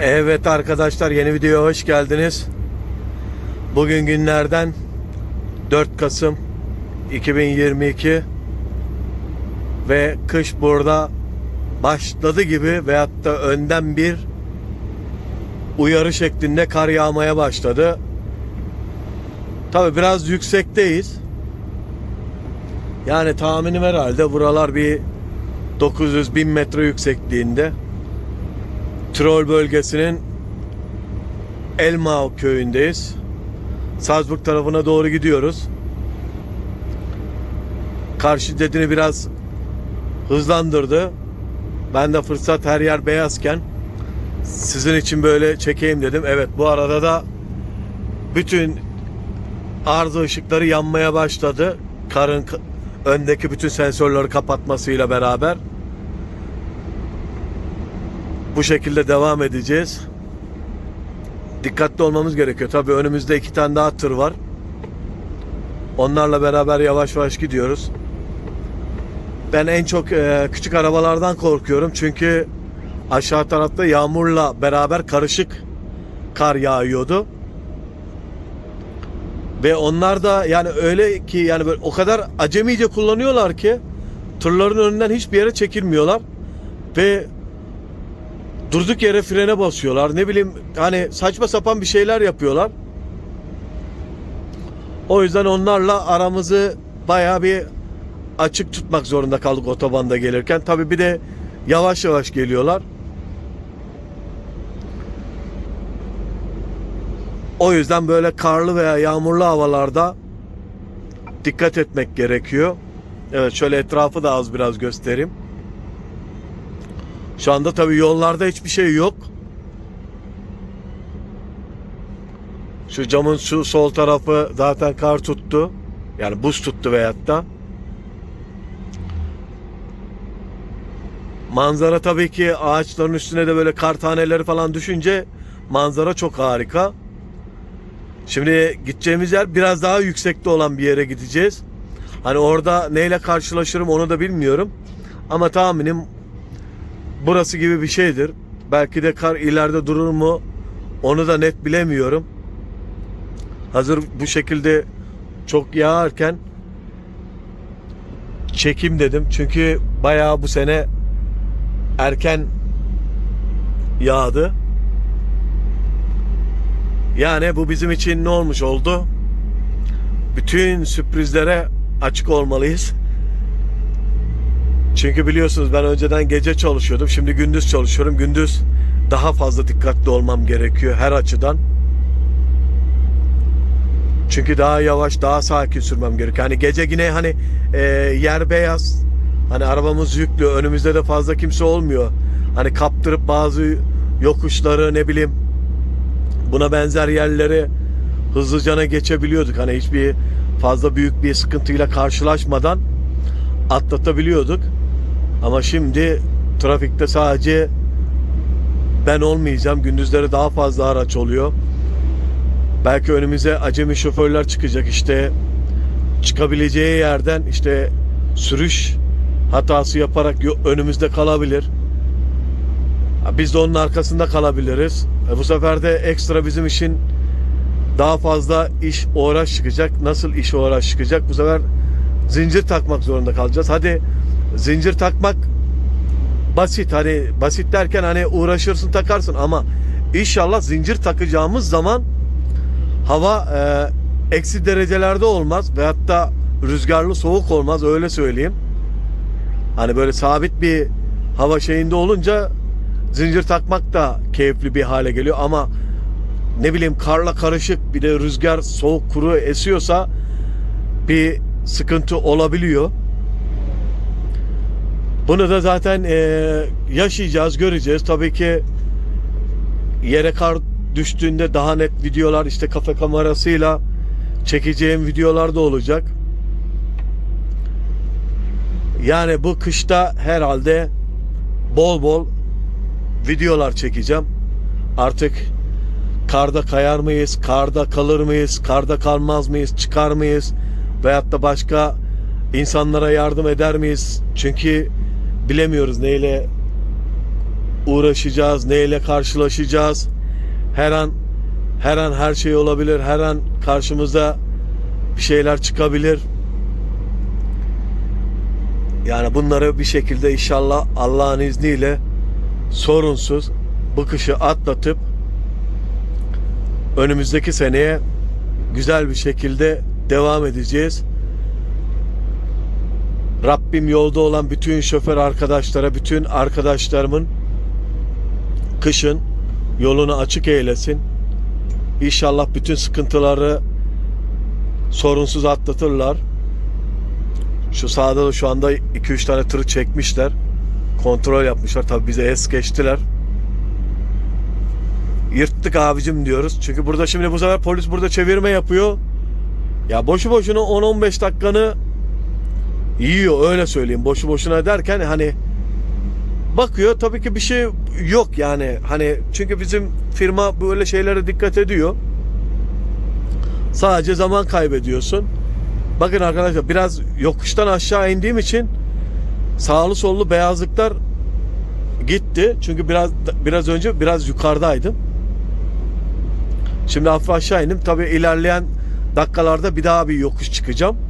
Evet arkadaşlar yeni videoya hoş geldiniz. Bugün günlerden 4 Kasım 2022 ve kış burada başladı gibi veyahut da önden bir uyarı şeklinde kar yağmaya başladı. Tabi biraz yüksekteyiz. Yani tahminim herhalde buralar bir 900-1000 metre yüksekliğinde. Tirol bölgesinin Elmau köyündeyiz. Salzburg tarafına doğru gidiyoruz. Kar şiddetini biraz hızlandırdı. Ben de fırsat her yer beyazken sizin için böyle çekeyim dedim. Evet bu arada da bütün arıza ışıkları yanmaya başladı. Karın öndeki bütün sensörleri kapatmasıyla beraber. Bu şekilde devam edeceğiz. Dikkatli olmamız gerekiyor. Tabii önümüzde iki tane daha tır var. Onlarla beraber yavaş yavaş gidiyoruz. Ben en çok e, küçük arabalardan korkuyorum. Çünkü aşağı tarafta yağmurla beraber karışık kar yağıyordu. Ve onlar da yani öyle ki yani böyle o kadar acemice kullanıyorlar ki tırların önünden hiçbir yere çekilmiyorlar. Ve durduk yere frene basıyorlar. Ne bileyim hani saçma sapan bir şeyler yapıyorlar. O yüzden onlarla aramızı bayağı bir açık tutmak zorunda kaldık otobanda gelirken. Tabii bir de yavaş yavaş geliyorlar. O yüzden böyle karlı veya yağmurlu havalarda dikkat etmek gerekiyor. Evet şöyle etrafı da az biraz göstereyim. Şu anda tabii yollarda hiçbir şey yok. Şu camın şu sol tarafı zaten kar tuttu. Yani buz tuttu veyahut da. Manzara tabii ki ağaçların üstüne de böyle kar taneleri falan düşünce manzara çok harika. Şimdi gideceğimiz yer biraz daha yüksekte olan bir yere gideceğiz. Hani orada neyle karşılaşırım onu da bilmiyorum. Ama tahminim burası gibi bir şeydir. Belki de kar ileride durur mu onu da net bilemiyorum. Hazır bu şekilde çok yağarken çekim dedim. Çünkü bayağı bu sene erken yağdı. Yani bu bizim için ne olmuş oldu? Bütün sürprizlere açık olmalıyız. Çünkü biliyorsunuz ben önceden gece çalışıyordum. Şimdi gündüz çalışıyorum. Gündüz daha fazla dikkatli olmam gerekiyor her açıdan. Çünkü daha yavaş, daha sakin sürmem gerekiyor. Hani gece yine hani e, yer beyaz. Hani arabamız yüklü. Önümüzde de fazla kimse olmuyor. Hani kaptırıp bazı yokuşları ne bileyim buna benzer yerleri hızlıcana geçebiliyorduk. Hani hiçbir fazla büyük bir sıkıntıyla karşılaşmadan atlatabiliyorduk. Ama şimdi trafikte sadece ben olmayacağım. Gündüzleri daha fazla araç oluyor. Belki önümüze acemi şoförler çıkacak işte çıkabileceği yerden işte sürüş hatası yaparak önümüzde kalabilir. Biz de onun arkasında kalabiliriz. E, bu sefer de ekstra bizim için daha fazla iş uğraş çıkacak. Nasıl iş uğraş çıkacak? Bu sefer zincir takmak zorunda kalacağız. Hadi zincir takmak basit. Hani basit derken hani uğraşırsın takarsın ama inşallah zincir takacağımız zaman hava e, eksi derecelerde olmaz veyahut da rüzgarlı soğuk olmaz öyle söyleyeyim. Hani böyle sabit bir hava şeyinde olunca zincir takmak da keyifli bir hale geliyor ama ne bileyim karla karışık bir de rüzgar soğuk kuru esiyorsa bir sıkıntı olabiliyor. Bunu da zaten eee, yaşayacağız, göreceğiz. Tabii ki yere kar düştüğünde daha net videolar işte kafe kamerasıyla çekeceğim videolar da olacak. Yani bu kışta herhalde bol bol videolar çekeceğim. Artık karda kayar mıyız, karda kalır mıyız, karda kalmaz mıyız, çıkar mıyız veyahut da başka insanlara yardım eder miyiz? Çünkü bilemiyoruz neyle uğraşacağız, neyle karşılaşacağız. Her an her an her şey olabilir. Her an karşımıza bir şeyler çıkabilir. Yani bunları bir şekilde inşallah Allah'ın izniyle sorunsuz bu kışı atlatıp önümüzdeki seneye güzel bir şekilde devam edeceğiz. Rabbim yolda olan bütün şoför arkadaşlara, bütün arkadaşlarımın kışın yolunu açık eylesin. İnşallah bütün sıkıntıları sorunsuz atlatırlar. Şu sağda da şu anda 2-3 tane tır çekmişler. Kontrol yapmışlar. Tabi bize es geçtiler. Yırttık abicim diyoruz. Çünkü burada şimdi bu sefer polis burada çevirme yapıyor. Ya boşu boşuna 10-15 dakikanı yiyor öyle söyleyeyim. Boşu boşuna derken hani bakıyor tabii ki bir şey yok yani. Hani çünkü bizim firma böyle şeylere dikkat ediyor. Sadece zaman kaybediyorsun. Bakın arkadaşlar biraz yokuştan aşağı indiğim için sağlı sollu beyazlıklar gitti. Çünkü biraz biraz önce biraz yukarıdaydım. Şimdi hafif aşağı indim. Tabii ilerleyen dakikalarda bir daha bir yokuş çıkacağım.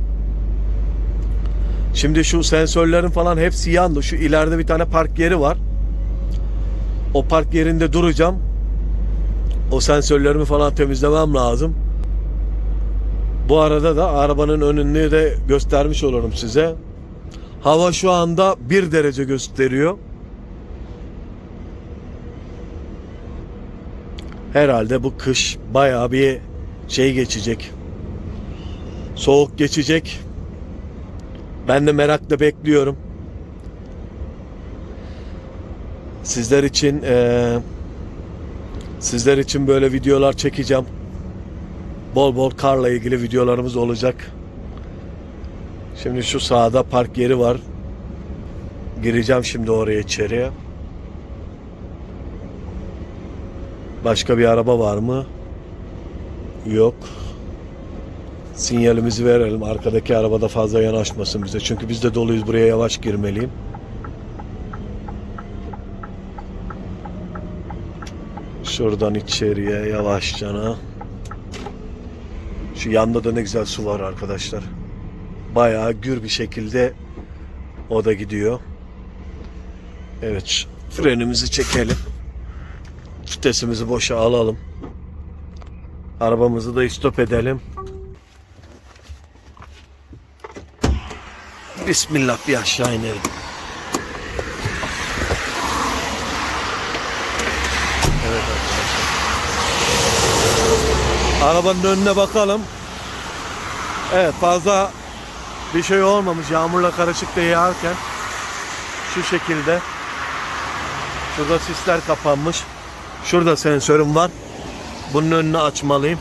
Şimdi şu sensörlerin falan hepsi yandı. Şu ileride bir tane park yeri var. O park yerinde duracağım. O sensörlerimi falan temizlemem lazım. Bu arada da arabanın önünü de göstermiş olurum size. Hava şu anda 1 derece gösteriyor. Herhalde bu kış bayağı bir şey geçecek. Soğuk geçecek. Ben de merakla bekliyorum. Sizler için eee, sizler için böyle videolar çekeceğim. Bol bol karla ilgili videolarımız olacak. Şimdi şu sağda park yeri var. Gireceğim şimdi oraya içeriye. Başka bir araba var mı? Yok. Sinyalimizi verelim. Arkadaki arabada fazla yanaşmasın bize. Çünkü biz de doluyuz. Buraya yavaş girmeliyim. Şuradan içeriye yavaşçana. Şu yanda da ne güzel su var arkadaşlar. Bayağı gür bir şekilde o da gidiyor. Evet frenimizi çekelim. Vitesimizi boşa alalım. Arabamızı da stop edelim. Bismillah bir aşağı inelim. Evet arkadaşlar. Arabanın önüne bakalım. Evet fazla bir şey olmamış. Yağmurla karışık da yağarken şu şekilde. Şurada sisler kapanmış. Şurada sensörüm var. Bunun önünü açmalıyım.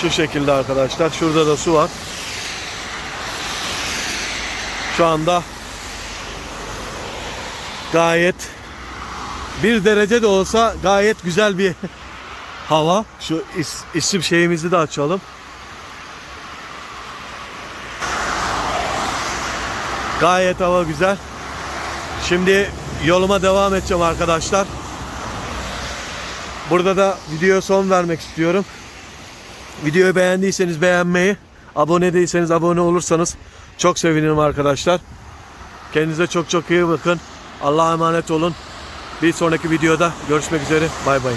Şu şekilde arkadaşlar. Şurada da su var şu anda gayet bir derece de olsa gayet güzel bir hava. Şu is, isim şeyimizi de açalım. Gayet hava güzel. Şimdi yoluma devam edeceğim arkadaşlar. Burada da videoya son vermek istiyorum. Videoyu beğendiyseniz beğenmeyi, abone değilseniz abone olursanız çok sevinirim arkadaşlar. Kendinize çok çok iyi bakın. Allah'a emanet olun. Bir sonraki videoda görüşmek üzere. Bay bay.